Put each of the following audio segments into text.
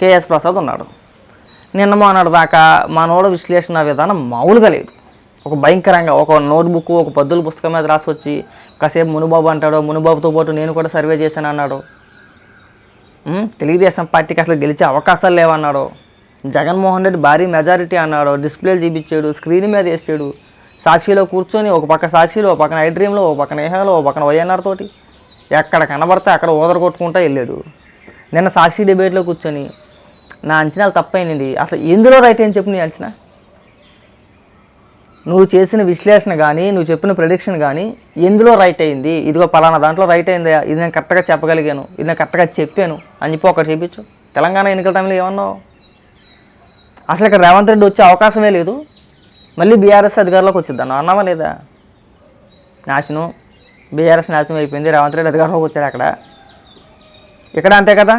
KS Prasad ఉన్నాడు. నిన్న మొన్నటి దాకా మనోడ విశ్లేషణ విధానం మామూలుగా లేదు. ఒక భయంకరంగా ఒక నోట్బుక్ ఒక పద్దుల పుస్తకం మీద రాసి వచ్చి కాసేపు మునుబాబు అంటాడు మునుబాబుతో పాటు నేను కూడా సర్వే చేశాను అన్నాడు. తెలుగుదేశం పార్టీకి అసలు గెలిచే అవకాశాలు లేవన్నాడు. జగన్మోహన్ రెడ్డి భారీ మెజారిటీ అన్నాడు. డిస్ప్లేలు చూపించాడు స్క్రీన్ మీద వేసాడు. సాక్షిలో కూర్చొని ఒక పక్క సాక్షిలో ఒక పక్కన ఐ డ్రీమ్లో ఒక పక్కన ఏహాలో ఒక పక్కన వైఎన్ఆర్ తోటి ఎక్కడ కనబడితే అక్కడ ఓదర కొట్టుకుంటా వెళ్ళాడు. నిన్న సాక్షి డిబేట్లో కూర్చొని నా అంచనాలు తప్పైంది. అసలు ఎందులో రైట్ అని చెప్పు నీ అంచనా? నువ్వు చేసిన విశ్లేషణ కానీ నువ్వు చెప్పిన ప్రొడిక్షన్ కానీ ఎందులో రైట్ అయింది? ఇదిగో పలానా దాంట్లో రైట్ అయిందా? ఇది నేను కరెక్ట్గా చెప్పగలిగాను. ఇది నేను కరెక్ట్గా చెప్పాను. అని చెప్పి ఒకటి చెప్పించు తెలంగాణ ఎన్నికల టైంలో ఏమన్నావు? అసలు ఇక్కడ రేవంత్ రెడ్డి వచ్చే అవకాశమే లేదు. మళ్ళీ బీఆర్ఎస్ అధికారంలోకి వచ్చిద్దాను అన్నావా లేదా? నాశనం. బీఆర్ఎస్ నాశనం అయిపోయింది. రేవంత్ రెడ్డి అధికారంలోకి వచ్చాడు అక్కడ. ఇక్కడ అంతే కదా?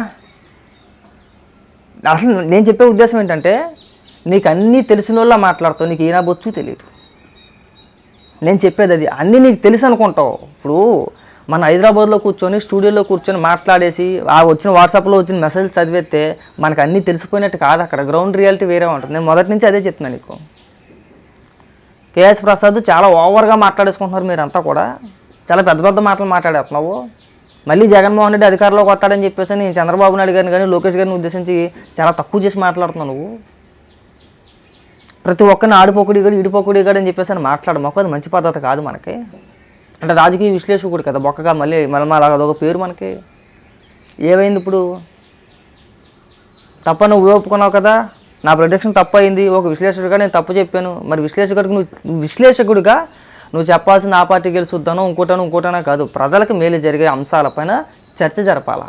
అసలు నేను చెప్పే ఉద్దేశం ఏంటంటే నీకు అన్నీ తెలిసిన వాళ్ళ మాట్లాడుతావు నీకు ఏనా బొచ్చు తెలియదు నేను చెప్పేది అది. అన్నీ నీకు తెలుసు అనుకుంటావు. ఇప్పుడు మన హైదరాబాద్లో కూర్చొని స్టూడియోలో కూర్చొని మాట్లాడేసి ఆ వచ్చిన వాట్సాప్లో వచ్చిన మెసేజ్ చదివేస్తే మనకు అన్నీ తెలిసిపోయినట్టు కాదు అక్కడ. గ్రౌండ్ రియాలిటీ వేరే ఉంటుంది. నేను మొదటి నుంచి అదే చెప్తున్నాను నీకు. కేఎస్ ప్రసాద్ చాలా ఓవర్గా మాట్లాడేసుకుంటున్నారు మీరంతా కూడా. చాలా పెద్ద పెద్ద మాటలు మాట్లాడేస్తున్నావు. మళ్ళీ జగన్మోహన్ రెడ్డి అధికారంలోకి వస్తాడని చెప్పేసి నేను చంద్రబాబు నాయుడు గారిని కానీ లోకేష్ గారిని ఉద్దేశించి చాలా తక్కువ చేసి మాట్లాడుతున్నావు నువ్వు. ప్రతి ఒక్కరిని ఆడిపోకుడి గడు ఇడిపోకుడి గడు అని చెప్పేసి అని మాట్లాడమాకు అది మంచి పద్ధతి కాదు మనకి. అంటే రాజకీయ విశ్లేషకుడు కదా బొక్కగా మళ్ళీ మళ్ళీ అదొక పేరు మనకి. ఏమైంది ఇప్పుడు? తప్ప నువ్వు ఒప్పుకున్నావు కదా? నా ప్రొడక్షన్ తప్పు అయింది ఒక విశ్లేషకుడిగా నేను తప్పు చెప్పాను. మరి విశ్లేషకుడికి నువ్వు విశ్లేషకుడిగా నువ్వు చెప్పాల్సిన ఆ పార్టీ గెలుచుద్దాను ఇంకోటనో ఇంకోటనో కాదు. ప్రజలకు మేలు జరిగే అంశాలపైన చర్చ జరపాలా?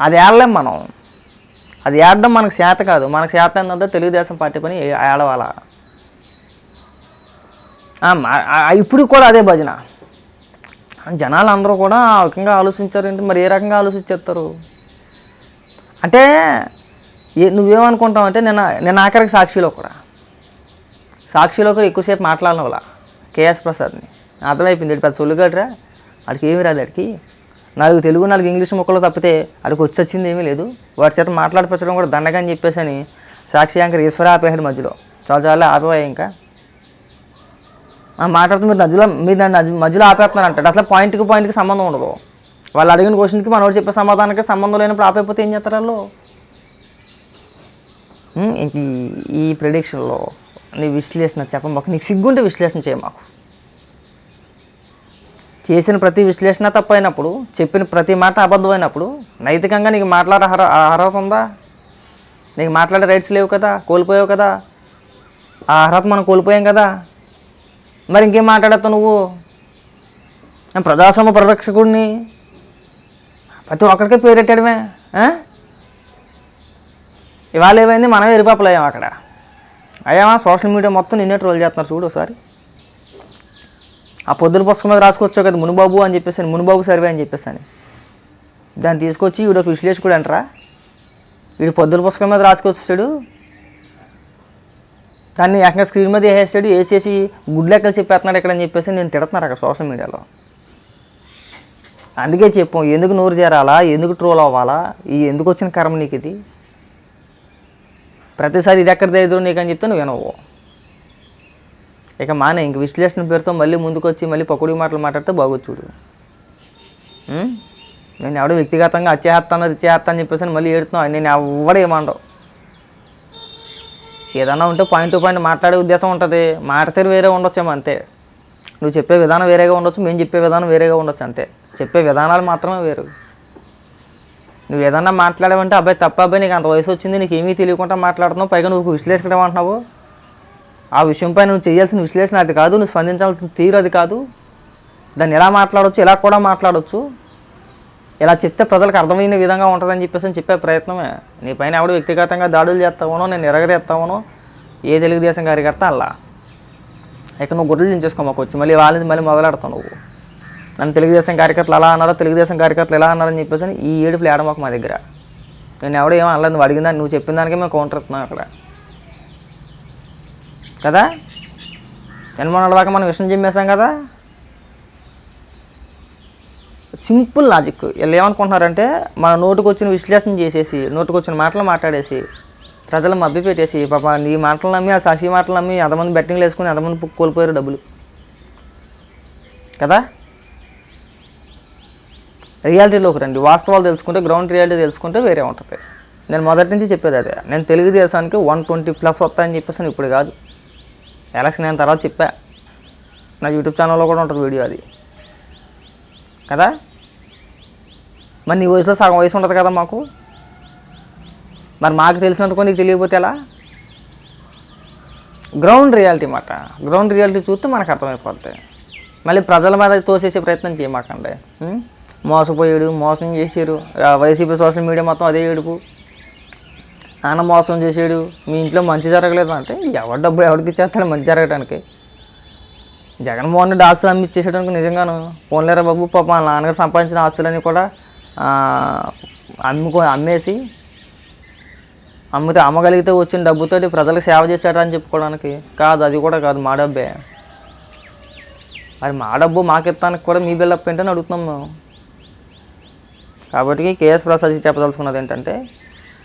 అది ఏడలేం మనం. అది ఏడడం మనకు చేత కాదు. మనకు చేత ఏంటంటే తెలుగుదేశం పార్టీ పని ఏడవాలా? ఇప్పుడు కూడా అదే భజన. జనాలు అందరూ కూడా ఆ రకంగా ఆలోచించారు ఏంటి? మరి ఏ రకంగా ఆలోచించేస్తారు? అంటే ఏ నువ్వేమనుకుంటావు అంటే నేను నేను ఆఖరికి సాక్షిలో కూడా. సాక్షిలో కూడా ఎక్కువసేపు మాట్లాడిన వాళ్ళ కేఎస్ ప్రసాద్ని అర్థమైపోయింది వీడు పెద్ద సొల్లుగడ్రా. వాడికి ఏమి రాదు వాడికి నాలుగు తెలుగు నాలుగు ఇంగ్లీష్ ముక్కలు తప్పితే అడికి వచ్చి వచ్చింది ఏమీ లేదు. వాడి చేత మాట్లాడిపించడం కూడా దండగా అని చెప్పేసి అని సాక్షి యాంకర్ ఈశ్వర ఆపేసాడు మధ్యలో. చాలా చాలా ఆపేవా ఇంకా. మాట్లాడుతూ మీరు మధ్యలో మీరు దాన్ని మధ్యలో ఆపేస్తున్నారు అంటే అసలు పాయింట్కి పాయింట్కి సంబంధం ఉండదు. వాళ్ళు అడిగిన క్వశ్చన్కి మనోడు చెప్పే సమాధానానికి సంబంధం లేనప్పుడు ఆపైపోతే ఏం చేస్తారు వాళ్ళు? ఇంక ఈ- ఈ ప్రిడిక్షన్లో నీ విశ్లేషణ చెప్ప మాకు నీకు సిగ్గుంటే విశ్లేషణ చేయ మాకు. చేసిన ప్రతి విశ్లేషణ తప్పైనప్పుడు చెప్పిన ప్రతి మాట అబద్ధమైనప్పుడు నైతికంగా నీకు మాట్లాడే అర్హ అర్హత ఉందా? నీకు మాట్లాడే రైట్స్ లేవు కదా కోల్పోయావు కదా ఆ అర్హత మనం కోల్పోయాం కదా. మరి ఇంకేం మాట్లాడతావు నువ్వు? నేను ప్రజాస్వామ్య పరిరక్షకుడిని. ప్రతి ఒక్కడికే పేరెట్టడమే ఇవాళ ఏమైంది? మనమే ఎరిపాపలయ్యాం అక్కడ. అయ్యా సోషల్ మీడియా మొత్తం నిన్నే ట్రోల్ చేస్తున్నారు చూడు ఒకసారి. ఆ పొద్దున పుస్తకం మీద రాసుకొచ్చావు కదా మునుబాబు అని చెప్పేసి మునుబాబు సర్వే అని చెప్పేసాను దాన్ని తీసుకొచ్చి వీడు ఒక విశ్లేషకుడు అంటారా. వీడు పొద్దున పుస్తకం మీద రాసుకొచ్చాడు దాన్ని ఏకంగా స్క్రీన్ మీద వేసేసాడు వేసేసి గుడ్ లెక్కలు చెప్పేస్తున్నాడు ఇక్కడ అని చెప్పేసి నేను తిడుతున్నారు అక్కడ సోషల్ మీడియాలో. అందుకే చెప్పాం ఎందుకు నోరు చేరాలా ఎందుకు ట్రోల్ అవ్వాలా ఈ ఎందుకు వచ్చిన కర్మ నీకు ఇది? ప్రతిసారి ఇది ఎక్కడ తెలియదు నీకు అని చెప్తే నువ్వు వినవు. ఇక మానే ఇంక విశ్లేషణ పేరుతో మళ్ళీ ముందుకొచ్చి మళ్ళీ పకుడి మాటలు మాట్లాడితే బాగోదు చూడు. నేను ఎవడో వ్యక్తిగతంగా అచ్చేస్తాను అది చేస్తాను అని చెప్పేసి మళ్ళీ ఏడుతున్నావు. నేను ఎవడ ఏమండవు. ఏదన్నా ఉంటే పాయింట్ టు పాయింట్ మాట్లాడే ఉద్దేశం ఉంటుంది. మాట్లాడితే వేరే ఉండొచ్చేమో అంతే. నువ్వు చెప్పే విధానం వేరేగా ఉండొచ్చు మేము చెప్పే విధానం వేరేగా ఉండొచ్చు అంతే. చెప్పే విధానాలు మాత్రమే వేరు. నువ్వు ఏదన్నా మాట్లాడమంటే అబ్బాయి తప్ప అబ్బాయి నీకు అంత వయసు వచ్చింది నీకు ఏమీ తెలియకుండా మాట్లాడుతున్నావు పైగా నువ్వు విశ్లేషణ అంటున్నావు. ఆ విషయంపై నువ్వు చేయాల్సిన విశ్లేషణ అది కాదు నువ్వు స్పందించాల్సిన తీరు అది కాదు. దాన్ని ఎలా మాట్లాడవచ్చు ఎలా కూడా మాట్లాడవచ్చు ఇలా చెప్తే ప్రజలకు అర్థమైన విధంగా ఉంటుందని చెప్పేసి అని చెప్పే ప్రయత్నమే. నీ పైన ఎవడు వ్యక్తిగతంగా దాడులు చేస్తావనో నేను ఎరగదీస్తావనో ఏ తెలుగుదేశం కార్యకర్త అలా ఇక నువ్వు గుడ్డలు దించేసుకో మాకు వచ్చి మళ్ళీ వాళ్ళని మళ్ళీ మొదలెడతావు నువ్వు. నన్ను తెలుగుదేశం కార్యకర్తలు అలా అన్నారో తెలుగుదేశం కార్యకర్తలు ఎలా అన్నారని చెప్పేసి అని ఈ ఏడుపులు ఏడమాకు మా దగ్గర. నేను ఎవడో ఏమో అనలేదు నువ్వు అడిగిన నువ్వు చెప్పిన దానికే మేము కౌంటర్ ఇస్తున్నాం అక్కడ. కదా? జన్మోహన్ దాకా మనం విషయం చెప్పేశాం కదా? Simple logic. వీళ్ళు ఏమనుకుంటున్నారంటే మన నోటుకు వచ్చిన విశ్లేషణ చేసేసి నోటుకు వచ్చిన మాటలు మాట్లాడేసి ప్రజలు మభ్య పెట్టేసి పాప నీ మాటలు నమ్మి ఆ సాక్షి మాటలు నమ్మి ఎంతమంది బెట్టింగ్లు వేసుకుని ఎంతమంది కోల్పోయారు డబ్బులు. కదా? రియాలిటీలోకి రండి. వాస్తవాలు తెలుసుకుంటే గ్రౌండ్ రియాలిటీ తెలుసుకుంటే వేరే ఉంటుంది. నేను మొదటి నుంచి చెప్పేది అదే. నేను తెలుగుదేశానికి వన్ ట్వంటీ ప్లస్ వస్తాయని చెప్పేసి ఇప్పుడు కాదు. ఎలక్షన్ అయిన తర్వాత చెప్పా. నా యూట్యూబ్ ఛానల్లో కూడా ఉంటుంది వీడియో అది. కదా? మరి నీ వయసులో సగం వయసు ఉంటుంది కదా మాకు? మరి మాకు తెలిసినందుకు నీకు తెలియకపోతే ఎలా? గ్రౌండ్ రియాలిటీ మాట. గ్రౌండ్ రియాలిటీ చూస్తే మనకు అర్థమైపోతుంది మళ్ళీ ప్రజల మీద తోసేసే ప్రయత్నం చేయమాకండి. మోసపోయాడు మోసం చేశారు. వైసీపీ సోషల్ మీడియా మొత్తం అదే ఏడుపు. నాన్న మోసం చేశాడు. మీ ఇంట్లో మంచి జరగలేదు అంటే ఎవరి డబ్బు ఎవరికి ఇచ్చేస్తాడు మంచి జరగడానికి జగన్మోహన్ రెడ్డి ఆస్తులు అమ్మిచ్చేసాడు అనుకో నిజంగాను. పోన్లేరా బాబు పాప నాన్నగారు సంపాదించిన ఆస్తులన్నీ కూడా అమ్ముకో అమ్మేసి అమ్మితే అమ్మగలిగితే వచ్చిన డబ్బుతోటి ప్రజలకు సేవ చేశాడు అని చెప్పుకోవడానికి? కాదు అది కూడా కాదు మా డబ్బే. మరి మా డబ్బు మాకిస్తానికి కూడా మీ బిల్డప్ ఏంటని అడుగుతున్నాం మేము. కాబట్టి కేఎస్ ప్రసాద్ చెప్పదలుచుకున్నది ఏంటంటే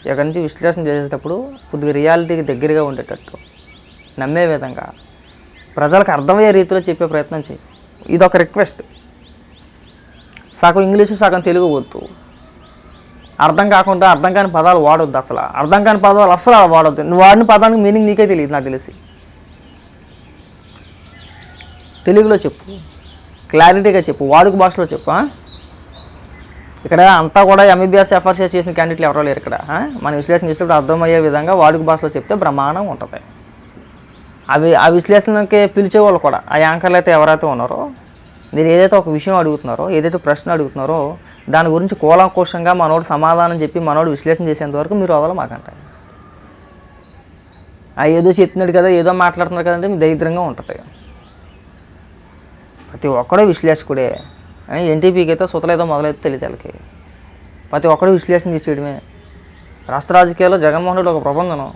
ఇక్కడి నుంచి విశ్లేషణ చేసేటప్పుడు కొద్దిగా రియాలిటీకి దగ్గరగా ఉండేటట్టు నమ్మే విధంగా ప్రజలకు అర్థమయ్యే రీతిలో చెప్పే ప్రయత్నం చేయి. ఇది ఒక రిక్వెస్ట్. సగం ఇంగ్లీషు సగం తెలుగు వద్దు. అర్థం కాకుండా అర్థం కాని పదాలు వాడొద్దు అసలు. అర్థం కాని పదాలు అసలు వాడొద్దు. నువ్వు వాడిన పదానికి మీనింగ్ నీకే తెలియదు నాకు తెలిసి. తెలుగులో చెప్పు. క్లారిటీగా చెప్పు. వాడుక భాషలో చెప్పు ఇక్కడ అంతా కూడా ఎంబీబీఎస్ ఎఫ్ఆర్సీఎస్ చేసిన క్యాండిడేట్లు ఎవరో లేరు ఇక్కడ. మన విశ్లేషణ చేసేటప్పుడు అర్థమయ్యే విధంగా వాడుక భాషలో చెప్తే బ్రహ్మాండం ఉంటుంది. అవి ఆ విశ్లేషణకి పిలిచేవాళ్ళు కూడా. ఆ యాంకర్లు అయితే ఎవరైతే ఉన్నారో మీరు ఏదైతే ఒక విషయం అడుగుతున్నారో ఏదైతే ప్రశ్న అడుగుతున్నారో దాని గురించి కూలంకోశంగా మనోడు సమాధానం చెప్పి మనోడు విశ్లేషణ చేసేంత వరకు మీరు వదల మాకంట. ఆ ఏదో చెప్తున్నాడు కదా ఏదో మాట్లాడుతున్నారు కదంటే మీ దరిద్రంగా ఉంటుంది. ప్రతి ఒక్కడూ విశ్లేషకుడే. ఎన్టీపీకి అయితే సుతలేదో మొదలైతే తెలియదు వాళ్ళకి. ప్రతి ఒక్కడు విశ్లేషణ చేసేయడమే. రాష్ట్ర రాజకీయాల్లో జగన్మోహన్ రెడ్డి ఒక ప్రబంధనం.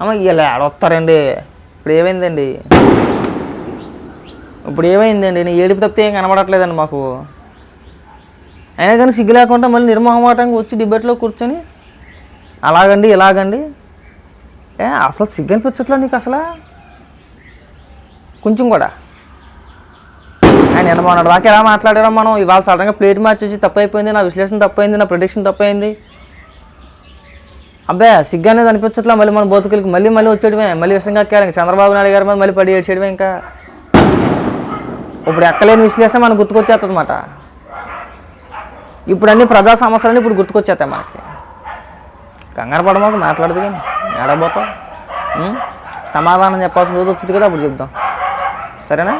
అమ్మ ఇలా ఆడొస్తారండి ఇప్పుడు ఏమైందండి? ఇప్పుడు ఏమైందండి? నేను ఏడుపు తప్పితే ఏం కనబడట్లేదండి మాకు. అయినా కానీ సిగ్గు లేకుండా మళ్ళీ నిర్మోహమాటంగా వచ్చి డిబేట్లో కూర్చొని అలాగండి ఇలాగండి. ఏ అసలు సిగ్గు అనిపించట్లే నీకు అసలు? కొంచెం కూడా. ఆయన ఎంత బాగున్నాడు? వాకి ఎలా మాట్లాడారో మనం ఇవాళ సడన్గా ప్లేట్ మ్యాచ్ వచ్చి తప్పైపోయింది నా విశ్లేషణ తప్పైంది నా ప్రొడిక్షన్ తప్పైంది. అబ్బాయి సిగ్గు అనేది అనిపించట్లా మళ్ళీ మన బతుకులకి. మళ్ళీ మళ్ళీ వచ్చేయడమే. మళ్ళీ విషయంగా ఎక్కాలి ఇంకా చంద్రబాబు నాయుడు గారి మీద మళ్ళీ పడి ఏడ్చేయడమే ఇంకా. ఇప్పుడు ఎక్కలేని విశ్లేషణ మనకు గుర్తుకొచ్చేస్తుందన్నమాట ఇప్పుడు అన్ని ప్రజా సమస్యలన్నీ ఇప్పుడు గుర్తుకొచ్చేస్తాయి మనకి. కంగారు పడమాకు మాట్లాడదు కానీ. ఏడబోతాం సమాధానం చెప్పాల్సిన రోజు వచ్చింది కదా అప్పుడు చెప్దాం. సరేనా?